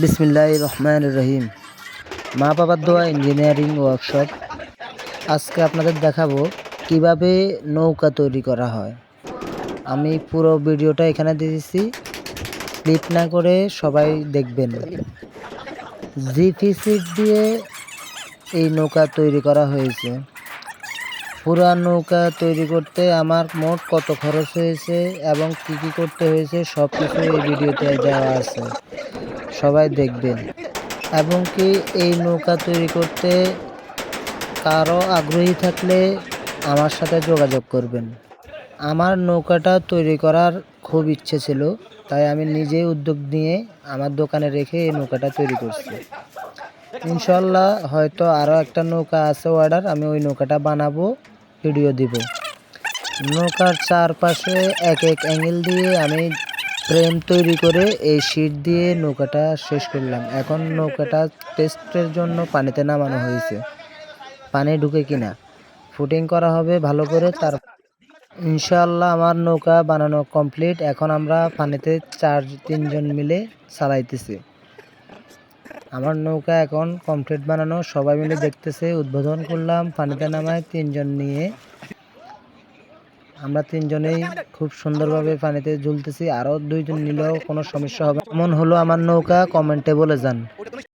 বিসমিল্লাহ রহমান রহিম। মা বাবার দোয়া, ইঞ্জিনিয়ারিং ওয়ার্কশপ। আজকে আপনাদের দেখাবো কীভাবে নৌকা তৈরি করা হয়। আমি পুরো ভিডিওটা এখানে দিয়েছি ক্লিপ না করে সবাই দেখবেন। জিপি দিয়ে এই নৌকা তৈরি করা হয়েছে। পুরা নৌকা তৈরি করতে আমার মোট কত খরচ হয়েছে এবং কি কি করতে হয়েছে সব কিছু এই ভিডিওতে দেওয়া আছে। সবাই দেখবেন। এবং কি এই নৌকা তৈরি করতে কারও আগ্রহী থাকলে আমার সাথে যোগাযোগ করবেন। আমার নৌকাটা তৈরি করার খুব ইচ্ছে ছিল, তাই আমি নিজেই উদ্যোগ নিয়ে আমার দোকানে রেখে এই নৌকাটা তৈরি করছি। ইনশাল্লাহ হয়তো আরও একটা নৌকা আছে অর্ডার, আমি ওই নৌকাটা বানাবো, ভিডিও দিব। নৌকার চারপাশে এক এক অ্যাঙ্গেল দিয়ে আমি ফ্রেম তৈরি করে এই শীট দিয়ে নৌকাটা শেষ করলাম। এখন নৌকাটা টেস্টের জন্য পানিতে নামানো হয়েছে। পানি ঢুকে কিনা। ফুটিং করা হবে ভালো করে, তার ইনশাল্লাহ আমার নৌকা বানানো কমপ্লিট। এখন আমরা পানিতে চার, তিনজন মিলে চালাইতেছি। আমার নৌকা এখন কমপ্লিট বানানো। সবাই মিলে দেখতেছে, উদ্বোধন করলাম। পানিতে নামায় তিনজন নিয়ে আমরা তিনজনেই খুব সুন্দরভাবে পানিতে ঝুলতেছি, আরও দুইজন নিলেও কোনো সমস্যা হবে এমন হলো আমার নৌকা? কমেন্টে বলে যান।